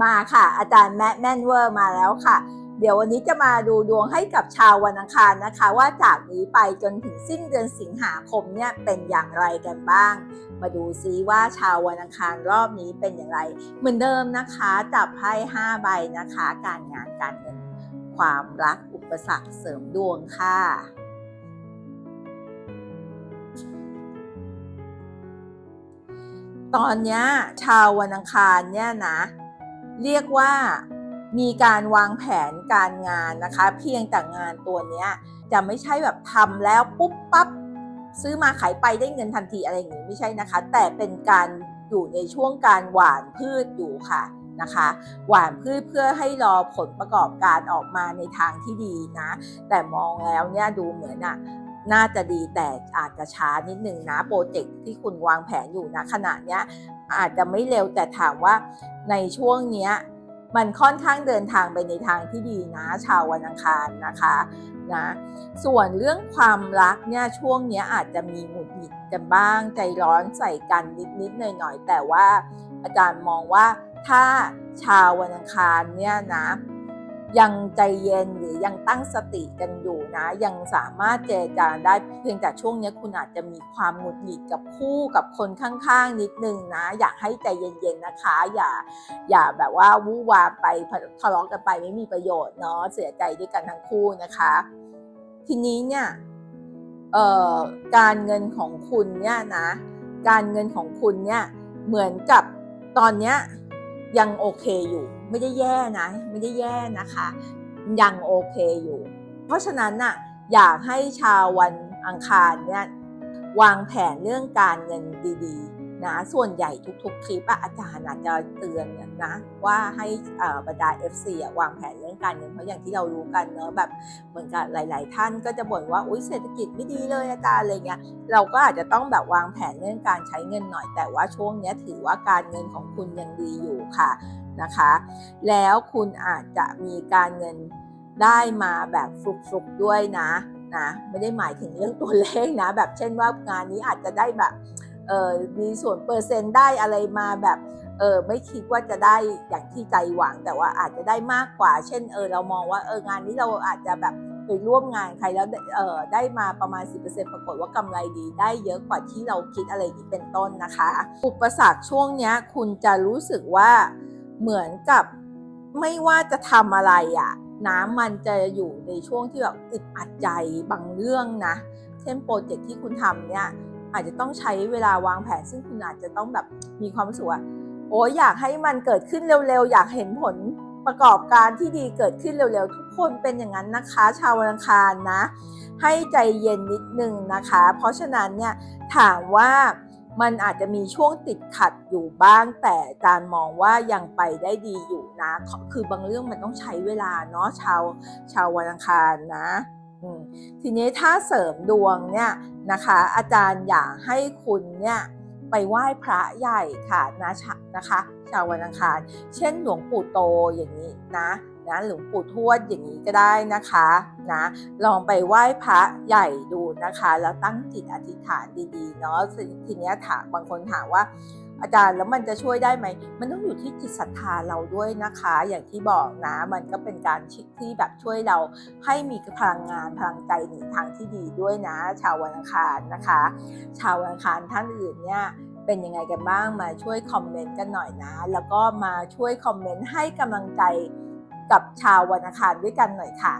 มาค่ะ อาจารย์แมทแมนเวอร์มาแล้วค่ะ เดี๋ยววันนี้จะมาดูดวงให้กับชาววันอังคารนะคะ ว่าจากนี้ไปจนถึงสิ้นเดือนสิงหาคมเนี่ยเป็นอย่างไรกันบ้าง มาดูซิว่าชาววันอังคารรอบนี้เป็นอย่างไร เหมือนเดิมนะคะจับไพ่5ใบนะคะ การงานการเงินความรักอุปสรรคเสริมดวงค่ะตอนนี้ชาววันอังคารเนี่ยนะ เรียกว่ามีการวางแผนการงานนะคะ เพียงแต่งานตัวเนี้ยจะไม่ใช่แบบทำแล้วปุ๊บปั๊บซื้อมาขายไปได้เงินทันทีอะไรอย่างนี้ไม่ใช่นะคะ แต่เป็นการอยู่ในช่วงการหว่านพืชอยู่ค่ะนะคะ หว่านพืชเพื่อให้รอผลประกอบการออกมาในทางที่ดีนะ แต่มองแล้วเนี่ยดูเหมือนอะ น่าจะดีแต่อาจจะช้านิดหนึ่งนะโปรเจกต์ที่คุณวางแผนอยู่นะขณะเนี้ยอาจจะไม่เร็วแต่ถามว่าในช่วงเนี้ยมันค่อนข้างเดินทางไปในทางที่ดีนะ ชาววันอังคารนะคะนะส่วนเรื่องความรักเนี่ยช่วงนี้อาจจะมีหงุดหงิดกันบ้างใจร้อนใส่กันนิดๆหน่อยๆแต่ว่าอาจารย์มองว่าถ้าชาววันอังคารเนี่ยนะ ยังใจเย็นหรือยังตั้งสติกันอยู่นะ ยังสามารถเจรจาได้เพียงแต่ช่วงนี้คุณอาจจะมีความหงุดหงิดกับคู่กับคนข้างๆ นิดนึงนะ อยากให้ใจเย็นๆนะคะ อย่าอย่าแบบว่าวู่วามไปทะเลาะกันไปไม่มีประโยชน์เนาะเสียใจด้วยกันทั้งคู่นะคะ ทีนี้เนี่ยเอ่อการเงินของคุณเนี่ยนะ การเงินของคุณเนี่ยเหมือนกับตอนเนี้ยยังโอเคอยู่ ไม่ได้แย่นะ ไม่ได้แย่นะคะ ยังโอเคอยู่ เพราะฉะนั้นน่ะอยากให้ชาววันอังคารเนี่ยวางแผนเรื่องการเงินดีๆนะส่วนใหญ่ทุกๆ คลิปอะอาจารย์อาจจะเตือนนะว่าให้บรรดา FC อะวางแผนเรื่องการเงินเพราะอย่างที่เรารู้กันเนอะแบบเหมือนกับหลาย ๆ ท่านก็จะบ่นว่าอุ้ยเศรษฐกิจไม่ดีเลยอาจารย์อะไรเงี้ยเราก็อาจจะต้องแบบวางแผนเรื่องการใช้เงินหน่อยแต่ว่าช่วงนี้ถือว่าการเงินของคุณยังดีอยู่ค่ะ นะคะ แล้วคุณอาจจะมีการเงินได้มาแบบฟลุกๆด้วยนะนะไม่ได้หมายถึงเรื่องตัวเลขนะ แบบเช่นว่างานนี้อาจจะได้แบบเออมีส่วนเปอร์เซ็นต์ได้อะไรมาแบบเออไม่คิดว่าจะได้อย่างที่ใจหวัง แต่ว่าอาจจะได้มากกว่า เช่นเออเรามองว่าเอองานนี้เราอาจจะแบบไปร่วมงานใครแล้วเออได้มาประมาณ 10%ปรากฏว่ากำไรดีได้เยอะกว่าที่เราคิดอะไรนี้เป็นต้นนะคะ อุปสรรคช่วงนี้คุณจะรู้สึกว่า เหมือนกับไม่ว่าจะทำอะไรอะ่ะน้ำมันจะอยู่ในช่วงที่แบบอึดอัดใจบางเรื่องนะ เช่นโปรเจกต์ที่คุณทำเนี่ยอาจจะต้องใช้เวลาวางแผนซึ่งคุณอาจจะต้องแบบมีความรู้สึกว่าโอ้อยากให้มันเกิดขึ้นเร็วๆ อยากเห็นผลประกอบการที่ดีเกิดขึ้นเร็วๆ ทุกคนเป็นอย่างนั้นนะคะ ชาววันอังคารนะ ให้ใจเย็นนิดนึงนะคะ เพราะฉะนั้นเนี่ยถามว่า มันอาจจะมีช่วงติดขัดอยู่บ้าง แต่อาจารย์มองว่ายังไปได้ดีอยู่นะ คือบางเรื่องมันต้องใช้เวลาเนาะชาวชาววันอังคารนะทีนี้ถ้าเสริมดวงเนี่ยนะคะ อาจารย์อยากให้คุณเนี่ยไปไหว้พระใหญ่ค่ะนะชะนะคะชาววันอังคาร เช่นหลวงปู่โตอย่างนี้นะนะหลวงปู่ทวดอย่างนี้ก็ได้นะคะ นะลองไปไหว้พระใหญ่ดูนะคะ แล้วตั้งจิตอธิษฐานดีๆเนาะทีนี้ถามบางคนถามว่าอาจารย์แล้วมันจะช่วยได้ไหม มันต้องอยู่ที่จิตศรัทธาเราด้วยนะคะ อย่างที่บอกนะ มันก็เป็นการที่แบบช่วยเราให้มีพลังงานพลังใจในทางที่ดีด้วยนะ ชาววันอังคารนะคะ ชาววันอังคารท่านอื่นเนี่ยเป็นยังไงกันบ้างมาช่วยคอมเมนต์กันหน่อยนะ แล้วก็มาช่วยคอมเมนต์ให้กำลังใจกับชาววันอังคารด้วยกันหน่อยค่ะ